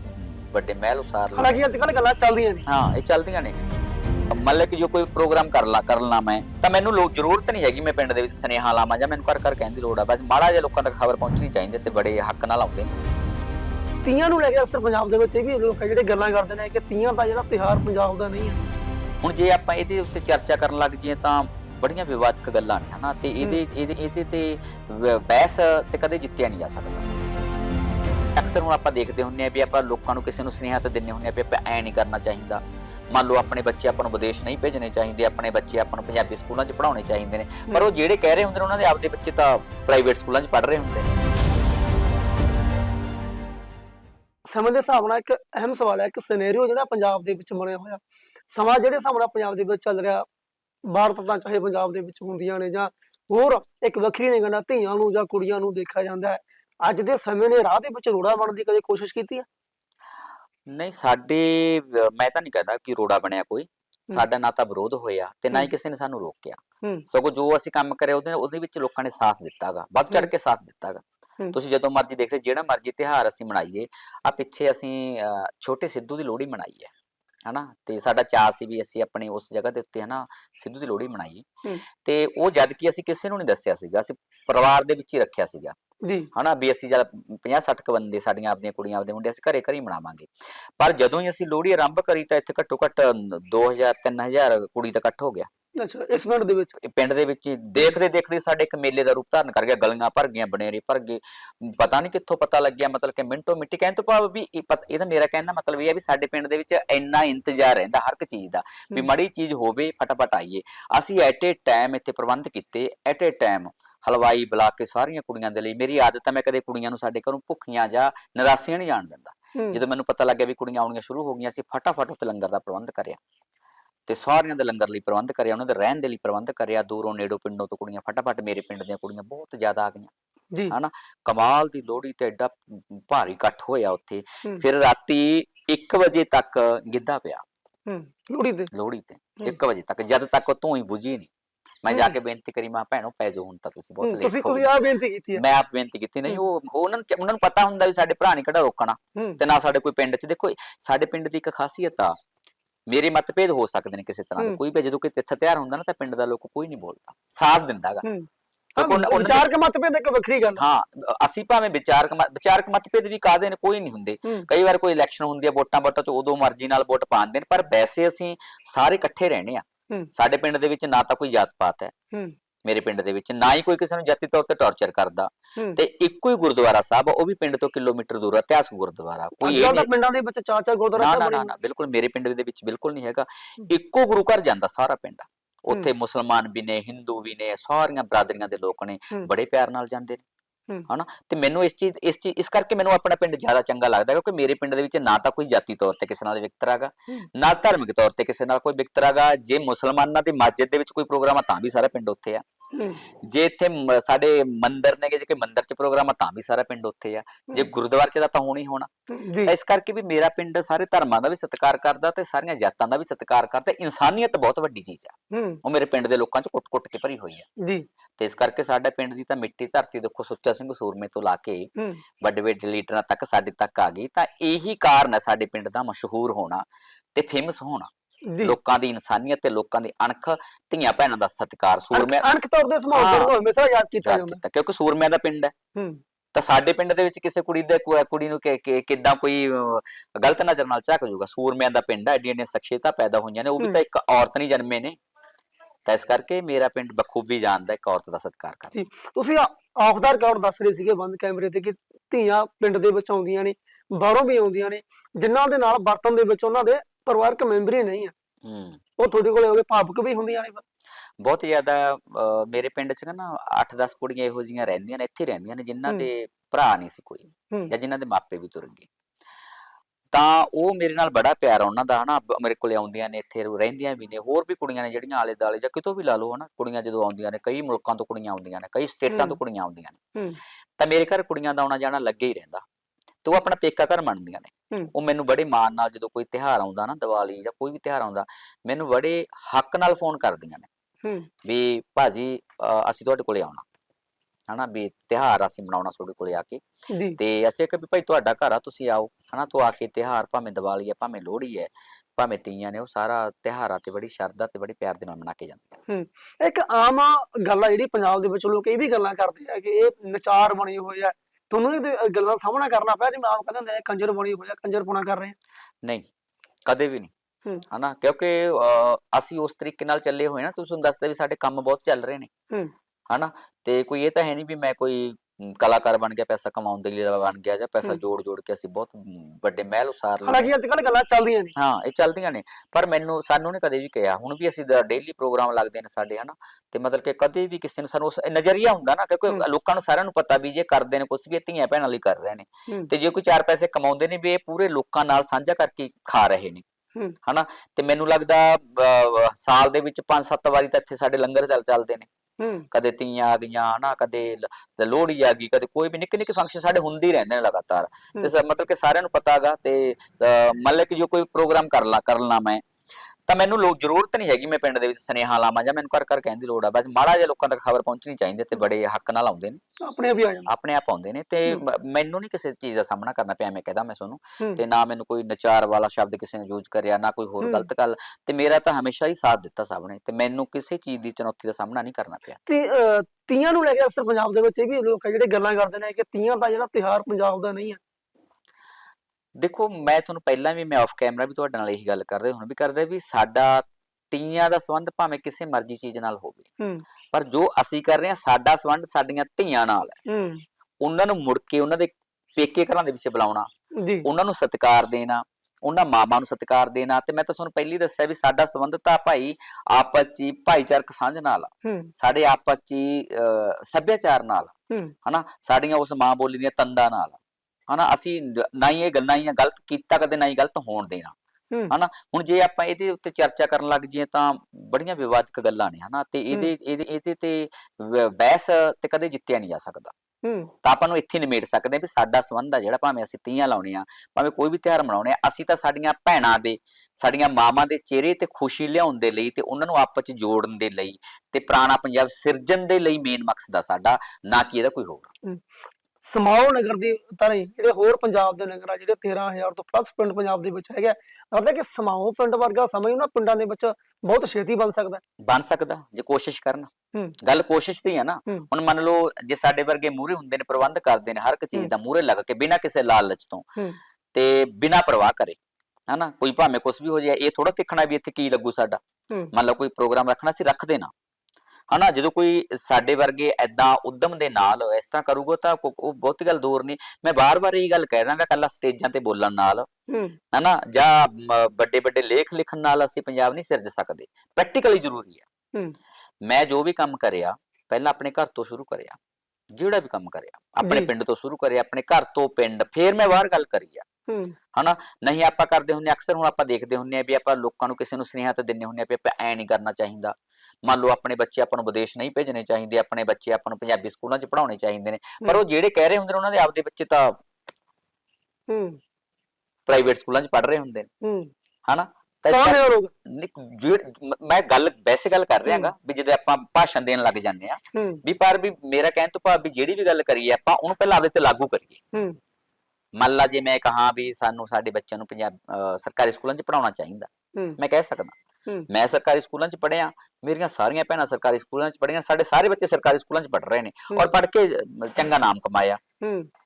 ਵੱਡੇ ਮਹਿਲ ਉਸਾਰ ਲਏ। ਹਾਲਾਂਕਿ ਅੱਜ ਕੱਲ੍ਹ ਗੱਲਾਂ ਚੱਲਦੀਆਂ ਨੇ। ਹਾਂ ਇਹ ਚੱਲਦੀਆਂ ਨੇ। ਮੰਨ ਲੈ ਕਿ ਜੋ ਕੋਈ ਪ੍ਰੋਗਰਾਮ ਕਰ ਲਾ ਕਰਨਾ ਮੈਂ ਤਾਂ ਮੈਨੂੰ ਲੋਕ ਜ਼ਰੂਰਤ ਨਹੀਂ ਹੈਗੀ ਮੈਂ ਪਿੰਡ ਦੇ ਵਿੱਚ ਸੁਨੇਹਾ ਲਾਵਾਂ ਜਾਂ ਮੈਨੂੰ ਕਰ ਕਰ ਕਹਿਣ ਦੀ ਲੋੜ ਆ। ਬਸ ਮਾੜਾ ਜਿਹਾ ਲੋਕਾਂ ਤੱਕ ਖਬਰ ਪਹੁੰਚਣੀ ਚਾਹੀਦੀ ਤੇ ਬੜੇ ਹੱਕ ਨਾਲ ਆਉਂਦੇ ਨੇ। ਤੀਆਂ ਨੂੰ ਲੈ ਕੇ ਅਕਸਰ ਪੰਜਾਬ ਦੇ ਵਿੱਚ ਇਹ ਵੀ ਲੋਕ ਜਿਹੜੇ ਗੱਲਾਂ ਕਰਦੇ ਨੇ ਕਿ ਤੀਆਂ ਦਾ ਜਿਹੜਾ ਤਿਹਾਰ ਪੰਜਾਬ ਦਾ ਨਹੀਂ ਹੈ। ਹੁਣ ਜੇ ਆਪਾਂ ਇਹਦੇ ਉੱਤੇ ਚਰਚਾ ਕਰਨ ਲੱਗ ਜਾਈਏ ਤਾਂ ਬੜੀਆਂ ਵਿਵਾਦਕ ਗੱਲਾਂ ਨੇ ਹਨਾ? ਤੇ ਇਹਦੇ ਇਹਦੇ ਇਹਦੇ ਤੇ ਬਹਿਸ ਤੇ ਕਦੇ ਜਿੱਤਿਆ ਨਹੀਂ ਜਾ ਸਕਦਾ। ਅਕਸਰ ਹੁਣ ਆਪਾਂ ਦੇਖਦੇ ਹੁੰਨੇ ਆ ਵੀ ਆਪਾਂ ਲੋਕਾਂ ਨੂੰ ਕਿਸੇ ਨੂੰ ਸੁਨੇਹਾ ਤਾਂ ਦਿੰਨੇ ਹੁੰਨੇ ਆ ਵੀ ਆਪਾਂ ਐ ਨਹੀਂ ਕਰਨਾ ਚਾਹੀਦਾ। ਮੰਨ ਲਓ ਆਪਣੇ ਬੱਚੇ ਆਪਾਂ ਨੂੰ ਵਿਦੇਸ਼ ਨਹੀਂ ਭੇਜਣੇ ਚਾਹੀਦੇ ਆਪਣੇ ਬੱਚੇ ਆਪਾਂ ਨੂੰ ਪੰਜਾਬੀ ਸਕੂਲਾਂ 'ਚ ਪੜ੍ਹਾਉਣੇ ਚਾਹੀਦੇ ਨੇ। ਪਰ ਉਹ ਜਿਹੜੇ ਕਹਿ ਰਹੇ ਹੁੰਦੇ ਨੇ ਉਹਨਾਂ ਦੇ ਆਪਦੇ ਬੱਚੇ ਤਾਂ ਪ੍ਰਾਈਵੇਟ ਸਕੂਲਾਂ 'ਚ ਪੜ੍ਹ ਰਹੇ ਹੁੰਦੇ ਨੇ। ਸਮੇਂ ਦੇ ਹਿਸਾਬ ਨਾਲ ਇੱਕ ਅਹਿਮ ਸਵਾਲ ਹੈ ਇੱਕ ਸਿਨੈਰੀਓ ਜਿਹੜਾ ਪੰਜਾਬ ਦੇ ਵਿੱਚ ਬਣਿਆ ਹੋਇਆ। ਸਮਾਂ ਜਿਹੜੇ ਨਾਲ ਪੰਜਾਬ ਦੇ ਵਿੱਚ ਚੱਲ ਰਿਹਾ ਭਾਰਤ ਤਾਂ ਚਾਹੇ ਪੰਜਾਬ ਦੇ ਵਿੱਚ ਹੁੰਦੀਆਂ ਨੇ ਜਾਂ ਹੋਰ ਇੱਕ ਵੱਖਰੀ ਨਹੀਂ ਗੱਲ ਧੀਆਂ ਨੂੰ ਜਾਂ ਕੁੜੀਆਂ ਨੂੰ ਦੇਖਿਆ ਜਾਂਦਾ ਹੈ ਅੱਜ ਦੇ ਸਮੇਂ ਨੇ ਰਾਹ ਦੇ ਵਿੱਚ ਰੋੜਾ ਬਣਨ ਦੀ ਕਦੇ ਕੋਸ਼ਿਸ਼ ਕੀਤੀ ਹੈ ਨਹੀਂ ਸਾਡੇ ਮੈਂ ਤਾਂ ਨਹੀਂ ਕਹਿੰਦਾ ਕਿ ਰੋੜਾ ਬਣਿਆ ਕੋਈ ਸਾਡਾ ਨਾ ਤਾਂ ਵਿਰੋਧ ਹੋਇਆ ਤੇ ਨਾ ਹੀ। ਕਿਸੇ ਨੇ ਸਾਨੂੰ ਰੋਕਿਆ ਸਗੋਂ ਜੋ ਅਸੀਂ ਕੰਮ ਕਰਿਆ ਉਹਦੇ ਉਹਦੇ ਵਿੱਚ ਲੋਕਾਂ ਨੇ ਸਾਥ ਦਿੱਤਾਗਾ ਵੱਧ ਚੜ। ਕੇ ਸਾਥ ਦਿੱਤਾਗਾ। ਤੁਸੀਂ ਜਦੋਂ ਮਰਜ਼ੀ ਦੇਖ ਲਓ ਜਿਹੜਾ ਮਰਜ਼ੀ ਤਿਉਹਾਰ ਅਸੀਂ ਮਨਾਈਏ ਆ ਪਿੱਛੇ ਅਸੀਂ ਛੋਟੇ ਸਿੱਧੂ ਦੀ ਲੋਹੜੀ ਮਨਾਈ ਹੈ ਹਨਾ? ਤੇ ਸਾਡਾ ਚਾਅ ਸੀ ਵੀ ਅਸੀਂ ਆਪਣੀ ਉਸ ਜਗ੍ਹਾ ਦੇ ਉੱਤੇ ਹਨਾ ਸਿੱਧੂ ਦੀ ਲੋਹੜੀ ਮਨਾਈਏ। ਤੇ ਉਹ ਜਦ ਕਿ ਅਸੀਂ ਕਿਸੇ ਨੂੰ ਨਹੀਂ ਦੱਸਿਆ ਸੀਗਾ ਅਸੀਂ ਪਰਿਵਾਰ ਦੇ ਵਿੱਚ ਹੀ ਰੱਖਿਆ ਸੀਗਾ। ਜੀ। ਹਨਾ ਵੀ ਅਸੀਂ ਜਦ 50 60 ਬੰਦੇ ਸਾਡੀਆਂ ਆਪਣੀਆਂ ਕੁੜੀਆਂ ਆਪਦੇ ਮੁੰਡੇ ਅਸੀਂ ਘਰੇ ਘਰੇ ਮਨਾਵਾਂਗੇ। ਪਰ ਜਦੋਂ ਹੀ ਅਸੀਂ ਲੋਹੜੀ ਆਰੰਭ ਕਰੀ ਤਾਂ ਇੱਥੇ ਘੱਟੋ ਘੱਟ 2000 3000 ਕੁੜੀ ਦਾ ਇਕੱਠ ਹੋ ਗਿਆ। ਅੱਛਾ ਇਸ ਮਿੰਟ ਦੇ ਵਿੱਚ? ਇਹ ਪਿੰਡ ਦੇ ਵਿੱਚ ਹੀ ਦੇਖਦੇ ਦੇਖਦੇ ਸਾਡੇ ਇੱਕ ਮੇਲੇ ਦਾ ਰੂਪ ਧਾਰਨ ਕਰ ਗਿਆ ਗਲੀਆਂ ਭਰ ਗਈਆਂ ਬਨੇਰੇ ਭਰ ਗਏ। ਪਤਾ ਨਹੀਂ ਕਿੱਥੋਂ ਪਤਾ ਲੱਗਿਆ ਮਤਲਬ ਕਿ ਮਿੰਟੋ ਮਿੱਟੀ ਕਹਿਣ ਤੋਂ ਭਾਵ ਵੀ ਇਹ ਪਤ- ਇਹਦਾ ਮੇਰਾ ਕਹਿਣ ਦਾ ਮਤਲਬ ਇਹ ਹੈ ਵੀ ਸਾਡੇ ਪਿੰਡ ਦੇ ਵਿੱਚ ਇੰਨਾ ਇੰਤਜ਼ਾਰ ਰਹਿੰਦਾ ਹਰ ਇੱਕ ਚੀਜ਼ ਦਾ ਵੀ। ਮੜੀ ਚੀਜ਼ ਹੋਵੇ ਫਟਾਫਟ ਆਈਏ। ਅਸੀਂ ਐਟ ਏ ਟਾਈਮ ਇੱਥੇ ਪ੍ਰਬੰਧ ਕੀਤੇ ਐਟ ਏ ਟਾਈਮ ਹਲਵਾਈ ਬੁਲਾ ਕੇ ਸਾਰੀਆਂ ਕੁੜੀਆਂ ਦੇ ਲਈ ਮੇਰੀ ਆਦਤ ਹੈ ਮੈਂ ਕਦੇ ਕੁੜੀਆਂ ਨੂੰ ਸਾਡੇ ਘਰੋਂ ਭੁੱਖੀਆਂ ਜਾਂ ਨਿਰਾਸੀਆਂ ਨਹੀਂ ਜਾਣ ਦਿੰਦਾ। ਹੂੰ, ਜਦੋਂ ਮੈਨੂੰ ਪਤਾ ਲੱਗਿਆ ਵੀ ਕੁੜੀਆਂ ਆਉਣੀਆਂ ਸ਼ੁਰੂ ਹੋ ਗਈਆਂ ਅਸੀਂ ਫਟਾਫਟ ਉੱਤੇ ਲੰਗਰ ਦਾ ਪ੍ਰਬੰਧ ਕਰਿਆ। ਤੇ ਸਾਰਿਆਂ ਦੇ ਲੰਗਰ ਲਈ ਪ੍ਰਬੰਧ ਕਰਿਆ ਉਹਨਾਂ ਦੇ ਰਹਿਣ ਦੇ ਲਈ ਪ੍ਰਬੰਧ ਕਰਿਆ ਦੂਰੋਂ ਨੇੜੋਂ ਪਿੰਡੋਂ ਤੋਂ ਕੁੜੀਆਂ ਫਟਾਫਟ ਮੇਰੇ ਪਿੰਡ ਦੀਆਂ ਕੁੜੀਆਂ ਬਹੁਤ ਜ਼ਿਆਦਾ ਆ ਗਈਆਂ। ਜੀ। ਹਨਾ? ਕਮਾਲ ਦੀ ਲੋਹੜੀ ਤੇ ਐਡਾ ਭਾਰੀ ਇਕੱਠ ਹੋਇਆ ਉੱਥੇ। ਫਿਰ ਰਾਤੀ 1 ਵਜੇ ਤੱਕ ਗਿੱਧਾ ਪਿਆ। ਹੂੰ ਲੋਹੜੀ ਤੇ? ਲੋਹੜੀ ਤੇ ਹੂੰ। 1 ਵਜੇ ਤੱਕ। ਜਦ ਤੱਕ ਉਹ ਧੂੰ ਹੀ ਬੁਝੀ ਨਹੀਂ। ਮੈਂ ਜਾ। ਕੇ ਬੇਨਤੀ ਕਰੀ ਮਾਂ ਭੈਣੋ ਪੈ ਜਾਓ ਹੁਣ ਤਾਂ ਤੁਸੀਂ ਬਹੁਤ ਲੇਟ ਤੁਸੀਂ ਤੁਸੀਂ ਆਹ ਬੇਨਤੀ ਕੀਤੀ ਹੈ ਮੈਂ ਆਪ ਬੇਨਤੀ ਕੀਤੀ। ਨਹੀਂ ਉਹ ਉਹ ਉਹਨਾਂ ਨੂੰ ਉਹਨਾਂ ਨੂੰ ਪਤਾ ਹੁੰਦਾ ਵੀ ਸਾਡੇ ਭਰਾ ਨਹੀਂ ਕਿਹੜਾ ਰੋਕਣਾ। ਤੇ ਨਾ ਸਾਡੇ ਕੋਈ ਪਿੰਡ 'ਚ। ਦੇਖੋ ਸਾਡੇ ਪਿੰਡ ਦੀ ਇੱਕ ਖਾਸੀਅਤ ਆ। ਮੇਰੇ ਮਤਭੇਦ ਹੋ ਸਕਦੇ ਨੇ ਕਿਸੇ ਤਰ੍ਹਾਂ ਦੇ। ਕੋਈ ਵੀ ਜਦੋਂ ਕੋਈ ਤਿੱਥ ਤਿਆਰ ਹੁੰਦਾ ਨਾ ਤਾਂ ਪਿੰਡ ਦਾ ਲੋਕ ਕੋਈ ਨਹੀਂ ਬੋਲਦਾ। ਸਾਥ ਦਿੰਦਾਗਾ ਹੂੰ। ਉਹਨਾਂ- ਉਹਨਾਂ ਦੇ- ਵਿਚਾਰ ਕੇ ਮਤਭੇਦ ਇੱਕ ਵੱਖਰੀ ਗੱਲ। ਹੈ। ਅਸੀਂ ਭਾਵੇਂ ਵਿਚਾਰਕ ਵਿਚਾਰਕ ਮਤਭੇਦ ਵੀ ਕਾਦੇ ਨੇ? ਕੋਈ ਨਹੀਂ ਹੁੰਦੇ। ਕਈ ਵਾਰ ਕੋਈ ਇਲੈਕਸ਼ਨ ਹੁੰਦੀ ਹੈ ਵੋਟਾਂ ਵੋਟਾਂ ਚ ਉਦੋਂ ਮਰਜ਼ੀ ਨਾਲ ਵੋਟ ਪਾਉਂਦੇ ਨੇ ਪਰ ਵੈਸੇ ਅਸੀਂ ਸਾਰੇ ਇਕੱਠੇ ਰਹਿੰਦੇ ਆ। ਸਾਡੇ ਪਿੰਡ ਦੇ ਵਿੱਚ ਨਾ ਤਾਂ ਕੋਈ ਜਾਤ ਪਾਤ ਹੂੰ। ਮੇਰੇ ਪਿੰਡ ਦੇ ਵਿੱਚ ਨਾ ਹੀ ਕੋਈ ਕਿਸੇ ਨੂੰ ਜਾਤੀ ਤੌਰ ਤੇ ਟੌਰਚਰ ਕਰਦਾ। ਤੇ ਇੱਕੋ ਹੀ ਗੁਰਦੁਆਰਾ ਸਾਹਿਬ ਉਹ ਵੀ ਪਿੰਡ ਤੋਂ ਕਿਲੋਮੀਟਰ ਦੂਰ ਆ ਇਤਿਹਾਸਕ ਗੁਰਦੁਆਰਾ। ਕੋਈ ਇਹ ਨਹੀਂ ਪਿੰਡਾਂ ਦੇ ਵਿੱਚ ਚਾਚਾ ਗੁਰਦੁਆਰਾ ਨਾ ਸਾਹਿਬ ਨਾ ਨਾ ਬਿਲਕੁਲ ਮੇਰੇ ਪਿੰਡ ਦੇ ਵਿੱਚ ਬਿਲਕੁਲ ਨਹੀਂ ਹੈਗਾ। ਇੱਕੋ ਗੁਰੂ ਘਰ ਜਾਂਦਾ ਸਾਰਾ ਪਿੰਡ। ਉੱਥੇ ਮੁਸਲਮਾਨ ਵੀ ਨੇ ਹਿੰਦੂ ਵੀ ਨੇ ਸਾਰੀਆਂ ਬਰਾਦਰੀਆਂ ਦੇ ਲੋਕ ਨੇ। ਬੜੇ ਪਿਆਰ ਨਾਲ ਜਾਂਦੇ ਨੇ। ਹਨਾ? ਤੇ ਮੈਨੂੰ ਇਸ ਚੀਜ਼ ਇਸ ਚੀਜ਼ ਇਸ ਕਰਕੇ ਮੈਨੂੰ ਆਪਣਾ ਪਿੰਡ ਜ਼ਿਆਦਾ ਚੰਗਾ ਲੱਗਦਾ ਕਿਉਂਕਿ ਮੇਰੇ ਪਿੰਡ ਦੇ ਵਿੱਚ ਨਾ ਤਾਂ ਕੋਈ ਜਾਤੀ ਤੌਰ ਤੇ ਕਿਸੇ ਨਾਲ ਹੈਗਾ ਹੂੰ। ਨਾ ਧਾਰਮਿਕ ਤੌਰ ਤੇ ਕਿਸੇ ਨਾਲ ਕੋਈ ਵਿਤਕਰਾ ਹੈਗਾ। ਜੇ ਮੁਸਲਮਾਨਾਂ ਦੀ ਮਸਜਿਦ ਦੇ ਵਿੱਚ ਕੋਈ ਪ੍ਰੋਗਰਾਮ ਆ ਤਾਂ ਵੀ ਸਾਰਾ ਪਿੰਡ ਉੱਥੇ ਆ। ਜੇ ਇੱਥੇ ਮ- ਸਾਡੇ ਮੰਦਿਰ ਨੇਗੇ ਜੇ ਕਿ ਮੰਦਿਰ 'ਚ ਪ੍ਰੋਗਰਾਮ ਆ ਤਾਂ ਵੀ ਸਾਰਾ ਪਿੰਡ ਉੱਥੇ ਆ। ਜੇ। ਗੁਰਦੁਆਰੇ 'ਚ ਦਾ ਤਾਂ ਹੋਣਾ ਹੀ ਹੋਣਾ। ਜੀ। ਇਸ ਕਰਕੇ ਵੀ ਮੇਰਾ ਪਿੰਡ ਸਾਰੇ ਧਰਮਾਂ ਦਾ ਵੀ ਸਤਿਕਾਰ ਕਰਦਾ ਤੇ ਸਾਰੀਆਂ ਜਾਤਾਂ ਦਾ ਵੀ ਸਤਿਕਾਰ ਕਰਦਾ। ਇਨਸਾਨੀਅਤ ਬਹੁਤ ਵੱਡੀ ਚੀਜ਼ ਆ। ਹੂੰ। ਉਹ ਮੇਰੇ ਪਿੰਡ ਦੇ ਲੋਕਾਂ 'ਚ ਕੁੱਟ-ਕੁੱਟ ਕੇ ਭਰੀ ਹੋਈ ਆ। ਜੀ। ਤੇ ਇਸ ਕਰਕੇ ਸਾਡੇ ਪਿੰਡ ਦੀ ਤਾਂ ਮਿੱਟੀ ਧਰਤੀ ਦੇਖੋ ਸੁੱਚਾ ਸਿੰਘ ਸੂਰਮੇ ਤੋਂ ਲਾ ਕੇ ਹੂੰ। ਵੱਡੇ ਵੱਡੇ ਲੀਡਰਾਂ ਤੱਕ ਸਾਡੇ ਤੱਕ ਆ ਗਈ। ਤਾਂ ਇਹੀ ਕਾਰਨ ਹੈ ਸਾਡੇ ਪਿੰਡ ਦਾ ਮਸ਼ਹੂਰ ਹੋਣਾ ਤੇ ਫੇਮਸ ਹੋਣਾ। ਲੋਕਾਂ ਦੀ ਇਨਸਾਨੀਅਤ ਤੇ ਲੋਕਾਂ ਦੀ ਅਣਖ ਧੀਆਂ ਭੈਣਾਂ ਦਾ ਸਤਿਕਾਰ। ਸੂਰਮਿਆਂ ਅਣਖ- ਤੌਰ ਦੇ ਸਮਾਉਣ ਨੂੰ ਹਮੇਸ਼ਾ ਯਾਦ ਕੀਤਾ ਜਾਂਦਾ। ਕਿਉਂਕਿ ਸੂਰਮਿਆਂ ਦਾ ਪਿੰਡ ਹੈ। ਹੂੰ। ਤਾਂ ਸਾਡੇ ਪਿੰਡ ਦੇ ਵਿੱਚ ਕਿਸੇ ਕੁੜੀ ਦੇ ਕੁੜੀ ਨੂੰ ਕਿੱਦਾਂ ਕੋਈ ਗਲਤ ਨਜ਼ਰ ਨਾਲ ਝਾਕ ਜੂਗਾ ਸੂਰਮਿਆਂ ਦਾ ਪਿੰਡ ਹੈ ਏਡੀਆਂ ਏਡੀਆਂ ਸ਼ਖਸੀਅਤਾਂ ਪੈਦਾ ਹੋਈਆਂ ਨੇ। ਉਹ ਵੀ। ਤਾਂ ਇੱਕ ਔਰਤ ਨਹੀਂ ਜਨਮੇ ਨੇ। ਤਾਂ ਇਸ ਕਰਕੇ ਮੇਰਾ ਪਿੰਡ ਬਖੂਬੀ ਜਾਣਦਾ ਇੱਕ ਔਰਤ ਦਾ ਸਤਿਕਾਰ ਕਰਦਾ। ਤੁਸੀਂ ਦਾ ਰਿਕਾਰਡ ਦੱਸ ਰਹੇ ਸੀਗੇ ਬੰਦ ਕੈਮਰੇ ਤੇ ਕਿ ਧੀਆਂ ਪਿੰਡ ਦੇ ਵਿੱਚ ਆਉਂਦੀਆਂ ਨੇ ਬਾਹਰੋਂ ਵੀ ਆਉਂਦੀਆਂ ਨੇ ਜਿਨ੍ਹਾਂ ਦੇ ਨਾਲ ਵਰਤਨ ਦੇ ਵਿੱਚ ਉਹਨਾਂ ਦੇ ਪਰਿਵਾਰਕ ਮੈਂਬਰ ਹੀ ਨਹੀਂ ਆ ਹੂੰ ਉਹ ਤੁਹਾਡੇ ਕੋਲੇ ਹੋਗੇ ਭਾਵਕ ਵੀ ਹੁੰਦੀਆਂ ਨੇ ਬਹੁਤ ਜ਼ਿਆਦਾ ਮੇਰੇ ਪਿੰਡ 'ਚ ਨਾ 8-10 ਕੁੜੀਆਂ ਇਹੋ ਜਿਹੀਆਂ ਰਹਿੰਦੀਆਂ ਨੇ ਇੱਥੇ ਰਹਿੰਦੀਆਂ ਨੇ ਜਿਨ੍ਹਾਂ। ਦੇ ਭਰਾ ਨਹੀਂ ਸੀ ਕੋਈ। ਜਾਂ ਜਿਨ੍ਹਾਂ ਦੇ ਮਾਪੇ ਵੀ ਤੁਰ ਗਏ ਤਾਂ ਉਹ ਮੇਰੇ ਨਾਲ ਬੜਾ ਪਿਆਰ ਆ ਉਹਨਾਂ ਦਾ ਹਨਾ ਮੇਰੇ ਕੋਲੇ ਆਉਂਦੀਆਂ ਨੇ ਇੱਥੇ ਰਹਿੰਦੀਆਂ ਵੀ ਨੇ ਹੋਰ ਵੀ ਕੁੜੀਆਂ ਨੇ ਜਿਹੜੀਆਂ ਆਲੇ ਦਾਲੇ ਜਾਂ ਕਿਤੋਂ ਵੀ ਲਾ ਲਓ ਹਨਾ ਕੁੜੀਆਂ ਜਦੋਂ ਆਉਂਦੀਆਂ ਨੇ ਕਈ ਮੁਲਕਾਂ ਤੋਂ ਕੁੜੀਆਂ ਆਉਂਦੀਆਂ ਨੇ ਕਈ ਸਟੇਟਾਂ ਤੋਂ। ਕੁੜੀਆਂ ਆਉਂਦੀਆਂ ਨੇ। ਤਾਂ ਮੇਰੇ ਘਰ ਕੁੜੀਆਂ ਦਾ ਆਉਣਾ ਜਾਣਾ ਲੱਗੇ ਹੀ ਰਹਿੰਦਾ ਤੇ ਉਹ ਆਪਣਾ ਪੇਕਾ ਘਰ ਮੰਨਦੀਆਂ ਨੇ। ਉਹ ਮੈਨੂੰ ਬੜੇ ਮਾਣ ਨਾਲ ਜਦੋਂ ਕੋਈ ਤਿਉਹਾਰ ਆਉਂਦਾ ਨਾ ਦੀਵਾਲੀ ਜਾਂ ਕੋਈ ਵੀ ਤਿਉਹਾਰ ਆਉਂਦਾ ਮੈਨੂੰ ਬੜੇ ਹੱਕ ਨਾਲ ਫੋਨ ਕਰਦੀਆਂ ਨੇ। ਹੂੰ। ਵੀ ਭਾਜੀ ਅਸੀਂ ਤੁਹਾਡੇ ਕੋਲੇ ਆਉਣਾ। ਹਨਾ ਵੀ ਤਿਉਹਾਰ ਅਸੀਂ ਮਨਾਉਣਾ ਤੁਹਾਡੇ ਕੋਲੇ ਆ ਕੇ। ਤੇ ਅਸੀਂ ਕਿ ਵੀ ਭਾਈ ਤੁਹਾਡਾ ਘਰ ਆ ਤੁਸੀਂ ਆਓ। ਹਨਾ ਤੋਂ ਆ ਕੇ ਤਿਉਹਾਰ ਭਾਵੇਂ ਦੀਵਾਲੀ ਹੈ ਭਾਵੇਂ ਲੋਹੜੀ ਹੈ ਭਾਵੇਂ ਤੀਆਂ ਨੇ ਉਹ ਸਾਰਾ ਤਿਉਹਾਰਾਂ ਤੇ ਬੜੀ ਸ਼ਰਧਾ ਤੇ ਬੜੀ ਪਿਆਰ ਦੇ ਨਾਲ ਮਨਾ ਕੇ ਜਾਂਦੇ ਆ ਇੱਕ ਆਮ ਗੱਲ ਆ ਜਿਹੜੀ ਪੰਜਾਬ ਦੇ ਵਿੱਚ ਲੋਕ ਇਹ ਵੀ ਗੱਲਾਂ ਕਰਦੇ ਆ ਕਿ ਇਹ ਨਚਾਰ ਬਣੀ ਹੋਈ ਆ ਤੁਹਾਨੂੰ ਇਹ ਗੱਲਾਂ ਦਾ ਸਾਹਮਣਾ ਕਰਨਾ ਪਿਆ ਜਿਵੇਂ ਆਮ ਕਹਿੰਦੇ ਹੁੰਦੇ ਆ ਕੰਜਰ ਬਣੀ ਹੋਈ ਆ ਕੰਜਰਪੁਣਾ ਕਰ ਰਹੇ ਆ ਨਹੀਂ ਕਦੇ ਵੀ ਨਹੀਂ ਹੂੰ। ਹਨਾ ਕਿਉਂਕਿ ਅਹ, ਅਸੀਂ ਉਸ ਤਰੀਕੇ ਨਾਲ ਚੱਲੇ ਹੋਏ ਨਾ ਤੁਸੀਂ ਦੱਸਦੇ ਵੀ ਸਾਡੇ ਕੰਮ ਬਹੁਤ ਚੱਲ ਰਹੇ ਨੇ ਹੂੰ। ਹਨਾ ਤੇ ਕੋਈ ਇਹ ਤਾਂ ਹੈ ਨਹੀਂ ਵੀ ਮੈਂ ਕੋਈ ਕਲਾਕਾਰ ਬਣ ਗਿਆ ਪੈਸਾ ਕਮਾਉਣ ਦੇ ਲਈ ਬਣ ਗਿਆ ਜਾਂ ਪੈਸਾ। ਜੋੜ ਜੋੜ ਕੇ ਅਸੀਂ ਬਹੁਤ ਵੱਡੇ ਮਹਿਲ ਉਸਾਰ ਲਏ। ਹਾਲਾਂਕਿ ਅੱਜ ਕੱਲ੍ਹ ਗੱਲਾਂ ਚੱਲਦੀਆਂ ਨੇ। ਹਾਂ ਇਹ ਚੱਲਦੀਆਂ ਨੇ। ਪਰ ਮੈਨੂੰ ਸਾਨੂੰ ਨੇ ਕਦੇ ਵੀ ਕਿਹਾ। ਹੁਣ ਵੀ ਅਸੀਂ ਡੇਲੀ ਪ੍ਰੋਗਰਾਮ ਲੱਗਦੇ ਨੇ ਸਾਡੇ ਹਨਾ। ਤੇ ਮਤਲਬ ਕਿ ਕਦੇ ਵੀ ਕਿਸੇ ਨੂੰ ਸਾਨੂੰ ਉਸ ਨਜ਼ਰੀਆ ਹੁੰਦਾ ਨਾ ਕਿਉਂਕਿ। ਲੋਕਾਂ ਨੂੰ ਸਾਰਿਆਂ ਨੂੰ ਪਤਾ ਵੀ ਜੇ ਕਰਦੇ ਨੇ ਕੁਝ ਵੀ ਧੀਆਂ ਭੈਣਾਂ ਲਈ ਕਰ ਰਹੇ ਨੇ। ਤੇ ਜੇ ਕੋਈ ਚਾਰ ਪੈਸੇ ਕਮਾਉਂਦੇ ਨੇ ਵੀ ਇਹ ਪੂਰੇ ਲੋਕਾਂ ਨਾਲ ਸਾਂਝਾ ਕਰਕੇ ਖਾ ਰਹੇ ਨੇ। ਹਨਾ। ਤੇ ਮੈਨੂੰ ਲੱਗਦਾ ਸਾਲ ਦੇ ਵਿੱਚ 5-7 ਵਾਰੀ ਤਾਂ ਇੱਥੇ ਸਾਡੇ ਲੰਗਰ ਚੱਲ ਚੱਲਦੇ ਨੇ। ਕਦੇ ਤੀਆਂ ਆ ਗਈਆਂ ਹਨਾ ਕਦੇ ਲੋਹੜੀ ਆ ਗਈ ਕਦੇ ਕੋਈ ਵੀ ਨਿੱਕੇ ਨਿੱਕੇ ਫੰਕਸ਼ਨ ਸਾਡੇ ਹੁੰਦੇ ਹੀ ਰਹਿੰਦੇ ਨੇ ਲਗਾਤਾਰ। ਤੇ ਮਤਲਬ ਕਿ ਸਾਰਿਆਂ ਨੂੰ ਪਤਾ ਹੈਗਾ ਤੇ ਲੈ ਕਿ ਜੋ ਕੋਈ ਪ੍ਰੋਗਰਾਮ ਕਰ ਲਾ ਕਰ ਲਾ ਮੈਂ ਤਾਂ ਮੈਨੂੰ ਲੋਕ ਜ਼ਰੂਰਤ ਨਹੀਂ ਹੈਗੀ ਮੈਂ ਪਿੰਡ ਦੇ ਵਿੱਚ ਸੁਨੇਹਾ ਲਾਵਾਂ ਜਾਂ ਮੈਨੂੰ ਘਰ ਘਰ ਕਹਿਣ ਦੀ ਲੋੜ ਆ। ਬਸ ਮਾੜਾ ਜਿਹਾ ਲੋਕਾਂ ਤੱਕ ਖਬਰ ਪਹੁੰਚਣੀ ਚਾਹੀਦੀ ਹੈ ਤੇ ਬੜੇ ਹੱਕ ਨਾਲ ਆਉਂਦੇ ਨੇ। ਆਪਣੇ ਆਪ ਹੀ ਆ ਜਾਂਦਾ। ਆਪਣੇ ਆਪ ਆਉਂਦੇ ਨੇ ਤੇ ਹੂੰ। ਮੈਨੂੰ ਨਹੀਂ ਕਿਸੇ ਚੀਜ਼ ਦਾ ਸਾਹਮਣਾ ਕਰਨਾ ਪਿਆ ਮੈਂ ਕਹਦਾ ਮੈਂ ਤੁਹਾਨੂੰ। ਹੂੰ। ਤੇ ਨਾ ਮੈਨੂੰ ਕੋਈ ਨਚਾਰ ਵਾਲਾ ਸ਼ਬਦ ਕਿਸੇ ਨੇ ਯੂਜ਼ ਕਰਿਆ ਨਾ ਕੋਈ ਹੋਰ ਹੂੰ। ਗਲਤ ਗੱਲ। ਤੇ ਮੇਰਾ ਤਾਂ ਹਮੇਸ਼ਾ ਹੀ ਸਾਥ ਦਿੱਤਾ ਸਭ ਨੇ ਤੇ ਮੈਨੂੰ ਕਿਸੇ ਚੀਜ਼ ਦੀ ਚੁਣੌਤੀ ਦਾ ਸਾਹਮਣਾ ਨਹੀਂ ਕਰਨਾ ਪਿਆ। ਤੇ ਤੀਆਂ ਨੂੰ ਲੈ ਕੇ ਅਕਸਰ ਪੰਜਾਬ ਦੇ ਵਿੱਚ ਇਹ ਵੀ ਲੋਕ ਜਿਹੜੇ ਗੱਲਾਂ ਕਰਦੇ ਨੇ ਕਿ ਤੀਆਂ ਦਾ ਜਿਹੜਾ ਤਿਹਾਰ ਪੰਜਾਬ ਦਾ ਨਹੀਂ ਆ। ਦੇਖੋ ਮੈਂ ਤੁਹਾਨੂੰ ਪਹਿਲਾਂ ਵੀ ਮੈਂ ਆਫ ਕੈਮਰਾ ਵੀ ਤੁਹਾਡੇ ਨਾਲ ਇਹੀ ਗੱਲ ਕਰਦੇ ਹੁਣ ਵੀ ਕਰਦੇ ਵੀ ਸਾਡਾ ਤੀਆਂ ਦਾ ਸੰਬੰਧ ਭਾਵੇਂ ਕਿਸੇ ਮਰਜ਼ੀ ਚੀਜ਼ ਨਾਲ ਹੋਵੇ। ਪਰ ਜੋ ਅਸੀਂ ਕਰ ਰਹੇ ਹਾਂ ਸਾਡਾ ਸੰਬੰਧ ਸਾਡੀਆਂ ਧੀਆਂ ਨਾਲ ਹੈ। ਉਹਨਾਂ ਨੂੰ ਮੁੜ ਕੇ ਉਹਨਾਂ ਦੇ ਪੇਕੇ ਘਰਾਂ ਦੇ ਵਿੱਚ ਬੁਲਾਉਣਾ ਜੀ। ਉਹਨਾਂ ਨੂੰ ਸਤਿਕਾਰ ਦੇਣਾ ਉਹਨਾਂ ਮਾਮਾ ਨੂੰ ਸਤਿਕਾਰ ਦੇਣਾ ਤੇ ਮੈਂ ਤਾਂ ਤੁਹਾਨੂੰ ਪਹਿਲੀ ਦੱਸਿਆ ਵੀ ਸਾਡਾ ਸੰਬੰਧ ਤਾਂ ਭਾਈ ਆਪਸ 'ਚ ਭਾਈਚਾਰਕ ਸਾਂਝ ਨਾਲ ਸਾਡੇ ਆਪਸ 'ਚ ਸੱਭਿਆਚਾਰ ਨਾਲ ਹਨਾ? ਸਾਡੀਆਂ ਉਸ ਮਾਂ ਬੋਲੀ ਦੀਆਂ ਤੰਦਾਂ ਨਾਲ ਹਨਾ ਅਸੀਂ ਨ- ਹੀ ਇਹ ਗੱਲਾਂ ਹੀ ਗਲਤ ਕੀਤਾ ਕਦੇ ਨਾ ਹੀ ਗਲਤ ਹੋਣ ਦੇਣਾ। ਹਨਾ ਹੁਣ ਜੇ ਆਪਾਂ ਇਹਦੇ ਉੱਤੇ ਚਰਚਾ ਕਰਨ ਲੱਗ ਜਾਈਏ ਤਾਂ ਬੜੀਆਂ ਵਿਵਾਦਕ ਗੱਲਾਂ ਨੇ ਹਨਾ ਤੇ ਇਹਦੇ ਇਹਦੇ ਇਹਦੇ ਤੇ ਬਹਿਸ ਤੇ ਕਦੇ ਜਿੱਤਿਆ ਨਹੀਂ ਜਾ ਸਕਦਾ। ਹੂੰ। ਤਾਂ ਆਪਾਂ ਨੂੰ ਇੱਥੇ ਨਿਮੇੜ ਸਕਦੇ ਵੀ ਸਾਡਾ ਸੰਬੰਧ ਆ ਜਿਹੜਾ ਭਾਵੇਂ ਅਸੀਂ ਤੀਆਂ ਲਾਉਣੇ ਆ ਭਾਵੇਂ ਕੋਈ ਵੀ ਤਿਉਹਾਰ ਮਨਾਉਣੇ ਆ ਅਸੀਂ ਤਾਂ ਸਾਡੀਆਂ ਭੈਣਾਂ ਦੇ ਸਾਡੀਆਂ ਮਾਵਾਂ ਦੇ ਚਿਹਰੇ ਤੇ ਖੁਸ਼ੀ ਲਿਆਉਣ ਦੇ ਲਈ ਤੇ ਉਹਨਾਂ ਨੂੰ ਆਪਸ ਚ ਜੋੜਨ ਦੇ ਲਈ ਤੇ ਪੁਰਾਣਾ ਪੰਜਾਬ ਸਿਰਜਣ ਦੇ ਲਈ ਮੇਨ ਮਕਸਦ ਆ ਸਾਡਾ ਨਾ ਕਿ ਇਹਦਾ ਕੋਈ ਹੋਰ। ਸਮਾਓ ਨਗਰ ਦੀ ਤਰ੍ਹਾਂ ਹੀ ਜਿਹੜੇ ਹੋਰ ਪੰਜਾਬ ਦੇ ਨਗਰ ਆ ਜਿਹੜੇ 13000 ਤੋਂ ਪਲੱਸ ਪਿੰਡ ਪੰਜਾਬ ਦੇ ਵਿੱਚ ਹੈਗਾ ਲੱਗਦਾ ਕਿ ਸਮਾਓ ਪਿੰਡ ਵਰਗਾ ਸਮਾਂ ਹੀ ਉਹਨਾਂ ਪਿੰਡਾਂ ਦੇ ਵਿੱਚ ਬਹੁਤ ਛੇਤੀ ਬਣ ਸਕਦਾ ਹੈ। ਬਣ ਸਕਦਾ ਜੇ ਕੋਸ਼ਿਸ਼ ਕਰਨ ਹੂੰ। ਗੱਲ ਕੋਸ਼ਿਸ਼ ਦੀ ਆ ਨਾ ਹੂੰ। ਹੁਣ ਮੰਨ ਲਓ ਜੇ ਸਾਡੇ ਵਰਗੇ ਮੂਹਰੇ ਹੁੰਦੇ ਨੇ ਪ੍ਰਬੰਧ ਕਰਦੇ ਨੇ ਹਰ ਇੱਕ ਚੀਜ਼ ਹੂੰ। ਦਾ ਮੂਹਰੇ ਲੱਗ ਕੇ ਬਿਨਾਂ ਕਿਸੇ ਲਾਲਚ ਤੋਂ ਹੂੰ। ਤੇ ਬਿਨਾਂ ਪਰਵਾਹ ਕਰੇ ਹਨਾ ਕੋਈ ਭਾਵੇਂ ਕੁਝ ਵੀ ਹੋ ਜਾਏ ਇਹ ਥੋੜਾ ਦੇਖਣਾ ਵੀ ਇੱਥੇ ਕੀ ਲੱਗੂ ਸਾਡਾ ਹੂੰ। ਮੰਨ ਲਓ ਕੋਈ ਪ੍ਰੋਗਰਾਮ ਰੱਖਣਾ ਸੀ ਰੱਖ ਦੇਣਾ ਹਨਾ ਜਦੋਂ ਕੋਈ ਸਾਡੇ ਵਰਗੇ ਐਦਾਂ ਉਦਮ ਦੇ ਨਾਲ ਇਸ ਤਰ੍ਹਾਂ ਕਰੂਗਾ ਤਾਂ ਉਹ ਬਹੁਤੀ ਗੱਲ ਦੂਰ ਨਹੀਂ। ਮੈਂ ਬਾਰ-ਬਾਰ ਇਹੀ ਗੱਲ ਕਹਿ ਰਹਾਂਗਾ ਕੱਲਾ ਸਟੇਜਾਂ ਤੇ ਬੋਲਣ ਨਾਲ ਹਨਾ ਜਾਂ ਵੱਡੇ ਵੱਡੇ ਲੇਖ ਲਿਖਣ ਨਾਲ ਅਸੀਂ ਪੰਜਾਬ ਨਹੀਂ ਸਿਰਜ ਸਕਦੇ। ਪ੍ਰੈਕਟੀਕਲੀ ਜ਼ਰੂਰੀ ਹੈ। ਮੈਂ ਜੋ ਵੀ ਕੰਮ ਕਰਿਆ ਪਹਿਲਾਂ ਆਪਣੇ ਘਰ ਤੋਂ ਸ਼ੁਰੂ ਕਰਿਆ ਜਿਹੜਾ ਵੀ ਕੰਮ ਕਰਿਆ ਆਪਣੇ। ਪਿੰਡ ਤੋਂ ਸ਼ੁਰੂ ਕਰਿਆ ਆਪਣੇ ਘਰ ਤੋਂ ਪਿੰਡ ਫੇਰ ਮੈਂ ਬਾਹਰ ਗੱਲ ਕਰੀ ਆ। ਹੂੰ। ਨਹੀਂ ਆਪਾਂ ਕਰਦੇ ਹੁੰਨੇ ਅਕਸਰ ਹੁਣ ਆਪਾਂ ਦੇਖਦੇ ਹੁੰਨੇ ਆ ਵੀ ਆਪਾਂ ਲੋਕਾਂ ਨੂੰ ਕਿਸੇ ਨੂੰ ਸੁਨੇਹਾ ਤੇ ਦਿੰਨੇ ਹੁੰਨੇ ਆ ਵੀ ਆਪਾਂ ਐ ਨਹੀਂ ਕਰਨਾ ਚਾਹੀਦਾ। ਮੰਨ ਲਓ ਆਪਣੇ ਬੱਚੇ ਆਪਾਂ ਨੂੰ ਵਿਦੇਸ਼ ਨਹੀਂ ਭੇਜਣੇ ਚਾਹੀਦੇ ਆਪਣੇ ਬੱਚੇ ਆਪਾਂ ਨੂੰ ਪੰਜਾਬੀ ਸਕੂਲਾਂ 'ਚ ਪੜਾਉਣੇ ਚਾਹੀਦੇ ਨੇ। ਪਰ। ਉਹ ਜਿਹੜੇ ਕਹਿ ਰਹੇ ਹੁੰਦੇ ਨੇ ਉਹਨਾਂ ਦੇ ਆਪਦੇ ਬੱਚੇ ਤਾਂ ਹੂੰ। ਪ੍ਰਾਈਵੇਟ ਸਕੂਲਾਂ 'ਚ ਪੜ ਰਹੇ ਹੁੰਦੇ ਨੇ। ਹੂੰ। ਹਨਾ? ਕੌਣ ਲੋਕ ਮ- ਗੱਲ ਵੈਸੇ ਗੱਲ ਕਰ ਰਿਹਾਗਾ ਵੀ ਜਦੋਂ ਆਪਾਂ ਭਾਸ਼ਣ ਦੇਣ ਲੱਗ ਜਾਂਦੇ ਆ ਵੀ ਪਰ ਵੀ ਮੇਰਾ ਕਹਿਣ ਤੋਂ ਭਾਵ ਵੀ ਜਿਹੜੀ ਵੀ ਗੱਲ ਕਰੀਏ ਆਪਾਂ ਉਹਨੂੰ ਪਹਿਲਾਂ ਆਪਦੇ ਤੇ ਲਾਗੂ ਕਰੀਏ। ਹੂੰ। ਮੰਨ ਲਾ ਜੇ ਮੈਂ ਕਹਾਂ ਵੀ ਸਾਨੂੰ ਸਾਡੇ ਬੱਚਿਆਂ ਨੂੰ ਪੰਜਾਬ ਸਰਕਾਰੀ ਸਕੂਲਾਂ 'ਚ ਪੜਾਉਣਾ ਚਾਹੀਦਾ। ਮੈਂ ਕਹਿ ਸਕਦਾ। ਮੈਂ ਸਰਕਾਰੀ ਸਕੂਲਾਂ 'ਚ ਪੜ੍ਹਿਆ ਮੇਰੀਆਂ ਸਾਰੀਆਂ ਭੈਣਾਂ ਸਰਕਾਰੀ ਸਕੂਲਾਂ 'ਚ ਪੜ੍ਹੀਆਂ ਸਾਡੇ ਸਾਰੇ ਬੱਚੇ ਸਰਕਾਰੀ ਸਕੂਲਾਂ 'ਚ ਪੜ੍ਹ ਰਹੇ ਨੇ। ਔਰ ਪੜ੍ਹ ਕੇ ਚੰਗਾ ਨਾਮ ਕਮਾਇਆ।